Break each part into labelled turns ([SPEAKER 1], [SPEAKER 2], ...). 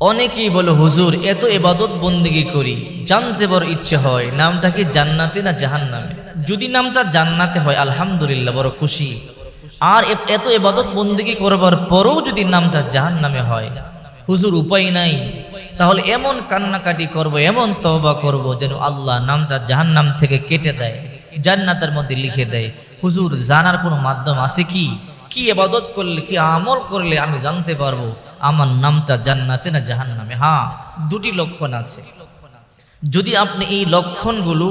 [SPEAKER 1] অনেকেই বলো, হুজুর, এত এবাদত বন্দিগি করি, জানতে বড় ইচ্ছে হয়, নামটা কি জান্নাতে না জাহান্নামে? যদি নামটা জান্নাতে হয়, আলহামদুলিল্লাহ, বড় খুশি। আর এত এবাদত বন্দিগি করবার পরেও যদি নামটা জাহান্নামে হয়, হুজুর, উপায় নাই। তাহলে এমন কান্নাকাটি করব, এমন তওবা করব যেন আল্লাহ নামটা জাহান্নাম থেকে কেটে দেয়, জান্নাতের মধ্যে লিখে দেয়। হুজুর, জানার কোনো মাধ্যম আছে কি? কি এবাদত করলে, কি আমল করলে আমি জানতে পারব? আমার নামটা জান্নাতে না জাহান নামে হ্যাঁ দুটি লক্ষণ আছে। যদি আপনি এই লক্ষণগুলো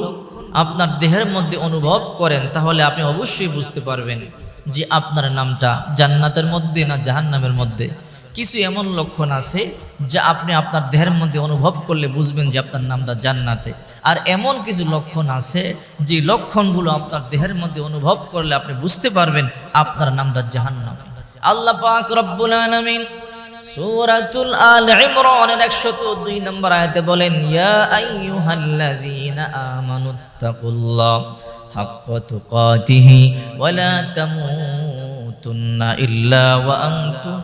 [SPEAKER 1] আপনার দেহের মধ্যে অনুভব করেন, তাহলে আপনি অবশ্যই বুঝতে পারবেন যে আপনার নামটা জান্নাতের মধ্যে না জাহান্নামের মধ্যে। কিছু এমন লক্ষণ আছে যা আপনি আপনার দেহের মধ্যে অনুভব করলে বুঝবেন যে আপনার নামটা জান্নাতে। আর এমন কিছু লক্ষণ আছে যে লক্ষণগুলো আপনার দেহের মধ্যে অনুভব করলে আপনি বুঝতে পারবেন আপনার নামটা জাহান্নামে। আল্লাহ পাক রব্বুল আলামিন সূরাতুল আল ইমরানের 102 নম্বর আয়াতে বলেন, ইয়া আইয়ুহাল্লাযীনা আমানুত্তাকুল্লাহ হাক্কা তুকাতিহি ওয়া লা তামুতুন্না ইল্লা ওয়া আনতুম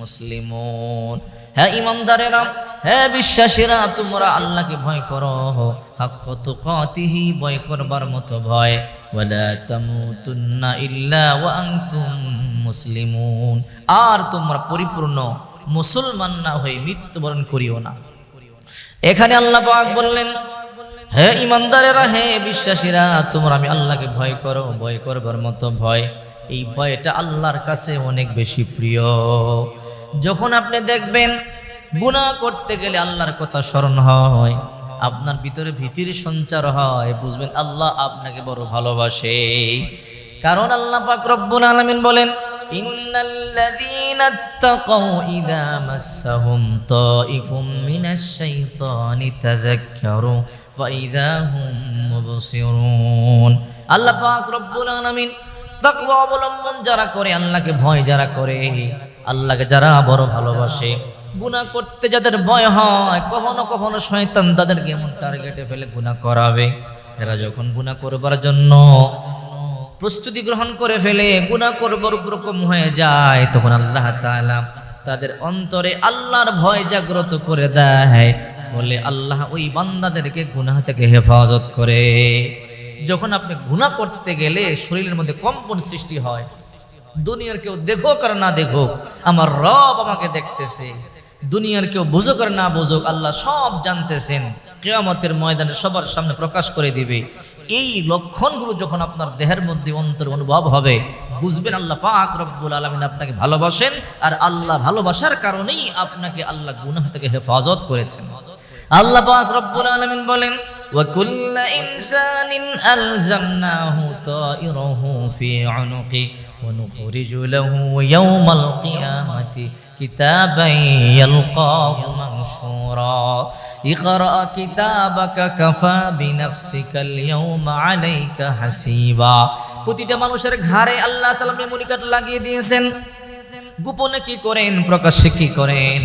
[SPEAKER 1] মুসলিমুন। হ্যাঁ ইমানদারেরা হ্যাঁ বিশ্বাসীরা, তোমরা আল্লাহকে ভয় করো। হাক্কা তুকাতিহি, ভয় করবার মতো ভয়। ওয়ালা তামুতুন্না ইল্লা ওয়া আনতুম মুসলিমুন। আর তোমরা পরিপূর্ণ মুসলমান না হয়ে মৃত্যুবরণ করিও না। এখানে আল্লাহ পাক বললেন, হে ইমানদারেরা, হে বিশ্বাসীরা, তোমরা আমি আল্লাহকে ভয় করো, ভয় করবার মতো ভয়। এই ভয়টা আল্লাহর কাছে অনেক বেশি প্রিয়। যখন আপনি দেখবেন গুনাহ করতে গেলে আল্লাহর কথা স্মরণ হয়, আপনার ভিতরে ভীতির সঞ্চার হয়, বুঝবেন আল্লাহ আপনাকে বড় ভালোবাসে। কারণ আল্লাহ পাক রব্বুল আলামিন বলেন আল্লাহ পাক রব্বুল আলামিন তাকওয়া অবলম্বন যারা করে, আল্লাহকে ভয় যারা করে আল্লাহকে যারা বড় ভালোবাসে, গুনাহ করতে যাদের ভয় হয়, কখনো কখনো শয়তান তাদেরকে এমন টার্গেটে ফেলে গুনাহ করাবে। এরা যখন গুনাহ করবার জন্য প্রস্তুতি গ্রহণ করে ফেলে, গুনাহ করবার উপরকম হয়ে যায়, তখন আল্লাহ তাআলা তাদের অন্তরে আল্লাহর ভয় জাগ্রত করে দেয়, ফলে আল্লাহ ওই বান্দাদেরকে গুনাহ থেকে হেফাজত করে। যখন আপনি গুনাহ করতে গেলে শরীরের মধ্যে কম্পন সৃষ্টি হয় দুনিয়ার কেউ দেখুক আর না দেখুক আমার রব আমাকে দেখতেছে দুনিয়ার কেউ বুঝুক আর না বুঝুক আল্লাহ সব জানতেছেন কেয়ামতের ময়দানে সবার সামনে প্রকাশ করে দিবে এই লক্ষণগুলো যখন আপনার দেহের মধ্যে অন্তর অনুভব হবে বুঝবেন আল্লাহ পাক রব্বুল আলমিন আপনাকে ভালোবাসেন আর আল্লাহ ভালোবাসার কারণেই আপনাকে আল্লাহ গুনাহ থেকে হেফাজত করেছেন আল্লাহ পাক রব্বুল আলামিন বলেন وكل إنسان ألزمناه طائره في عنقه ونخرج له يوم القيامة كتابا يلقاه منشورا اقرأ كتابك كفى بنفسك اليوم عليك حسيبا প্রতিটা মানুষের ঘাড়ে আল্লাহ তাআলা মেমোরি কার্ড লাগিয়ে দিয়েছেন গোপনে কি করেন প্রকাশ্যে কি করেন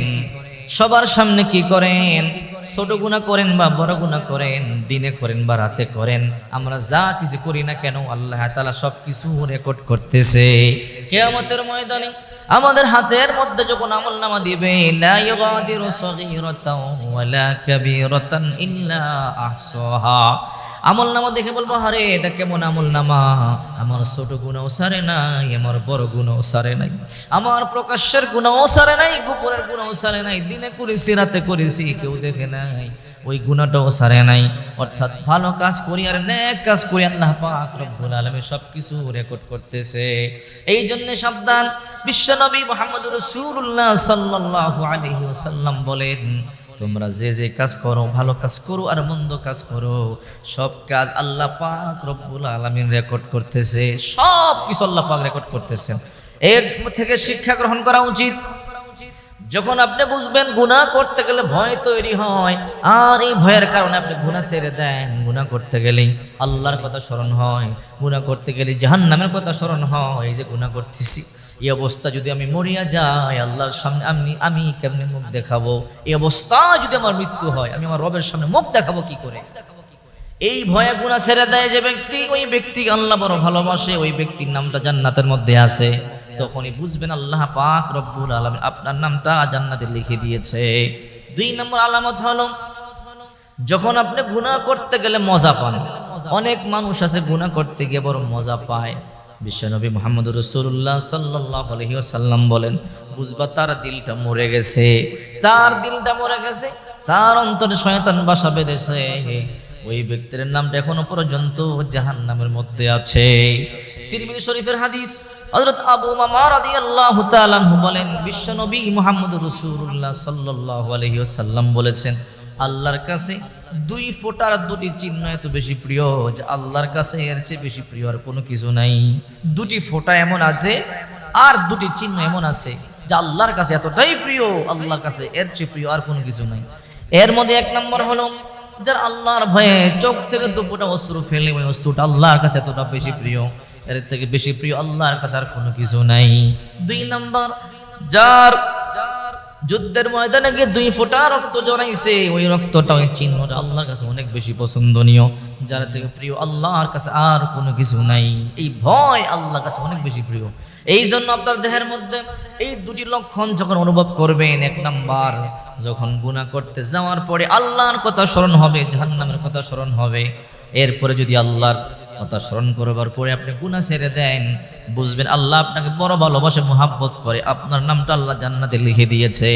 [SPEAKER 1] সবার সামনে কি করেন ছোট গুণা করেন বা বড় গুণা করেন, দিনে করেন বা রাতে করেন, আমরা যা কিছু করি না কেন, আল্লাহ তালা সব কিছু রেকর্ড করতেছে। কেয়ামতের ময়দানে আমাদের হাতের মধ্যে যখন আমল নামা দিবে আমল নামা দেখে বলব, আরে, এটা কেমন আমল নামা আমার ছোট গুণাও সারে নাই, আমার বড় গুণাও সারে নাই। আমার প্রকাশ্যের গুণাও সারে নাই, গোপনের গুণাও সারে নাই। দিনে করেছি, রাতে করেছি, কেউ দেখে নাই। ওই গুণাটাও সারে নাই। অর্থাৎ ভালো কাজ করি আর নেক কাজ করি আল্লাহ পাক রব্বুল আলামিন সবকিছু রেকর্ড করতেছে। এই জন্য সাবধান, বিশ্বনবী মুহাম্মদ রাসূলুল্লাহ সাল্লাল্লাহু আলাইহি ওয়াসাল্লাম বলেন, তোমরা যে যে কাজ করো, ভালো কাজ করো আর মন্দ কাজ করো, সব কাজ আল্লাহ পাক রব্বুল আলামিন রেকর্ড করতেছে। সব কিছু আল্লাহ পাক রেকর্ড করতেছেন। এর থেকে শিক্ষা গ্রহণ করা উচিত। যখন আপনি বুঝবেন গুনাহ করতে গেলে ভয় তৈরি হয়, আর এই ভয়ের কারণে আপনি গুনাহ ছেড়ে দেন। গুনাহ করতে গেলেই আল্লাহর কথা স্মরণ হয়, গুনাহ করতে গেলে জাহান্নামের কথা স্মরণ হয়, এই যে গুনাহ করতেছি, এই অবস্থা যদি আমি মরিয়া যাই, আল্লাহর সামনে আমি আমি কেমনে মুখ দেখাবো? এই অবস্থা যদি আমার মৃত্যু হয়, আমি আমার রবের সামনে মুখ দেখাবো কি করে? এই ভয়ে গুণা ছেড়ে দেয় যে ব্যক্তি, ওই ব্যক্তি আল্লাহ বড় ভালোবাসে, ওই ব্যক্তির নামটা জান্নাতের মধ্যে আছে। তখনই বুঝবেন আল্লাহ পাক রব্বুল আলামিন আপনার নামটা জান্নাতে লিখে দিয়েছে। দুই নম্বর আলামত হলো, যখন আপনি গুনাহ করতে গেলে মজা পান, অনেক মানুষ আছে গুনাহ করতে গিয়ে বড় মজা পায়। বিশ্বনবী মোহাম্মদ রসুল্লাহ সাল্লাহ আলহি সাল্লাম বলেন, বুঝবা তার দিলটা মরে গেছে। তার দিলটা মরে গেছে, তার অন্তরে শয়তান বাসা বেঁধেছে। ওই ব্যক্তির নামটা এখনও পর্যন্ত জাহান নামের মধ্যে আছে। তিরমিজি শরীফের হাদিস হযরত আবু মামা রাদিয়াল্লাহু তাআলা বলেন বিশ্বনবী মুহাম্মদ রাসূলুল্লাহ সাল্লাল্লাহু আলাইহি ওয়াসাল্লাম বলেছেন, আল্লাহর কাছে দুই ফোটার দুটি চিহ্ন এত বেশি প্রিয় যে আল্লাহর কাছে এর চেয়ে বেশি প্রিয় আর কোনো কিছু নাই। দুটি ফোঁটা এমন আছে আর দুটি চিহ্ন এমন আছে যে আল্লাহর কাছে এতটাই প্রিয়, আল্লাহর কাছে এর চেয়ে প্রিয় আর কোনো কিছু নাই। এর মধ্যে এক নম্বর হলো, যার আল্লাহর ভয়ে চোখ থেকে দু ফোঁটা অস্ত্র ফেলে, ওই অস্ত্রটা আল্লাহর কাছে এতটা বেশি প্রিয়। এর থেকে বেশি প্রিয় আল্লাহর কাছে আর কোনো কিছু নাই। দুই নম্বর, যার যুদ্ধের ময়দানে গিয়ে দুই ফোঁটা রক্ত জড়াইছে, ওই রক্তটা ওই চিহ্নটা আল্লাহর কাছে অনেক বেশি পছন্দনীয়, যার থেকে প্রিয় আল্লাহর কাছে আর কোনো কিছু নাই। এই ভয় আল্লাহর কাছে অনেক বেশি প্রিয়। এই জন্য আপনার দেহের মধ্যে এই দুটি লক্ষণ যখন অনুভব করবেন, এক নাম্বার, যখন গুনাহ করতে যাওয়ার পরে আল্লাহর কথা স্মরণ হবে, জাহান্নামের কথা স্মরণ হবে। এরপরে যদি আল্লাহর কথা স্মরণ করবার পরে আপনি গুনাহ ছেড়ে দেন। বুঝবেন আল্লাহ আপনাকে বড় ভালোবাসে, মোহাব্বত করে। আপনার নামটা আল্লাহ জান্নাতে লিখে দিয়েছে।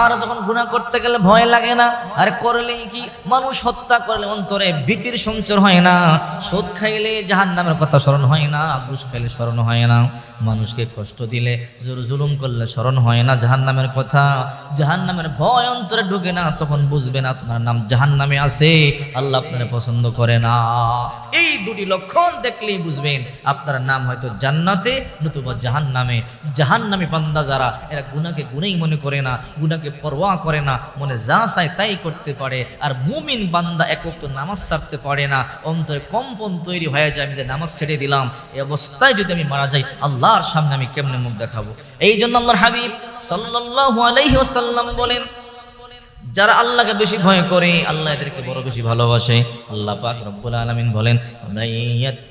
[SPEAKER 1] আর যখন গুনাহ করতে গেলে ভয় লাগে না, আর করলেই কি? মানুষ হত্যা করলে অন্তরে ভীতির সঞ্চার হয় না। সুদ খাইলে জাহান নামের কথা স্মরণ হয় না, ঘুষ খাইলে স্মরণ হয় না। মানুষকে কষ্ট দিলে জোর জুলুম করলে স্মরণ হয় না জাহান নামের কথা। জাহান নামের ভয় অন্তরে ঢুকে না, তখন বুঝবেন আপনার নাম জাহান নামে আছে। আল্লাহ আপনার পছন্দ করে না। এই দুটি লক্ষণ দেখলেই বুঝবেন, আপনার নাম হয়তো জান্নাতে নতুবা জাহান নামে জাহান নামে পান্দা যারা, এরা গুনাকে গুনেই মনে করে না, গুনাকে পরোয়া করে না, মনে যা চায় তাই করতে পারে। আর মুমিন বান্দা একক তো নামাজ ছাড়তে পারে না, অন্তরে কম্পন তৈরি হয়ে যায়, আমি যে নামাজ ছেড়ে দিলাম, এই অবস্থায় যদি আমি মারা যাই, আল্লাহর সামনে আমি কেমনে মুখ দেখাবো? এই জন্য আল্লাহর হাবিব সাল্লাল্লাহু আলাইহি ওয়াসাল্লাম বলেন যারা আল্লাহকে বেশি ভয় করে, আল্লাহ এদেরকে বড় বেশি ভালোবাসে। আল্লাহ পাক রব্বুল আলমিন বলেন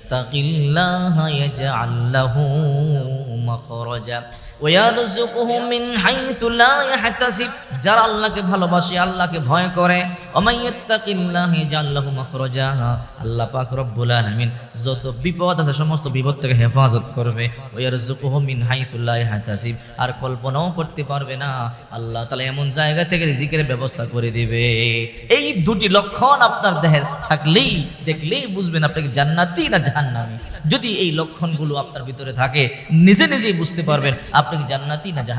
[SPEAKER 1] মাইয়াত্তাকিল্লাহা ইয়াজআল লাহু মাখরাজা ওয়া ইয়ারযুকুহু মিন হাইথু লা ইয়াহতাসিব যারা আল্লাহকে ভালোবাসে, আল্লাহকে ভয় করে। ওয়া মাইয়াত্তাকিল্লাহা ইয়াজআল লাহু মাখরাজা আল্লাহ পাক রব্বুল আলামিন যত বিপদ আছে, সমস্ত বিপদ থেকে হেফাজত করবে। ওয়া ইয়ারযুকুহু মিন হাইথু লা ইয়াহতাসিব আর কল্পনাও করতে পারবে না। আল্লাহ তাআলা এমন জায়গা থেকে রিজিকের ব্যবস্থা করে দিবে। এই দুটি লক্ষণ আপনার দেহে থাকলেই, দেখলেই বুঝবেন আপনাকে জান্নাতি না জাহান্নামী যদি এই লক্ষণগুলো আপনার ভিতরে থাকে, নিজে নিজেই বুঝতে পারবেন, আপনি কি জান্নাতি না।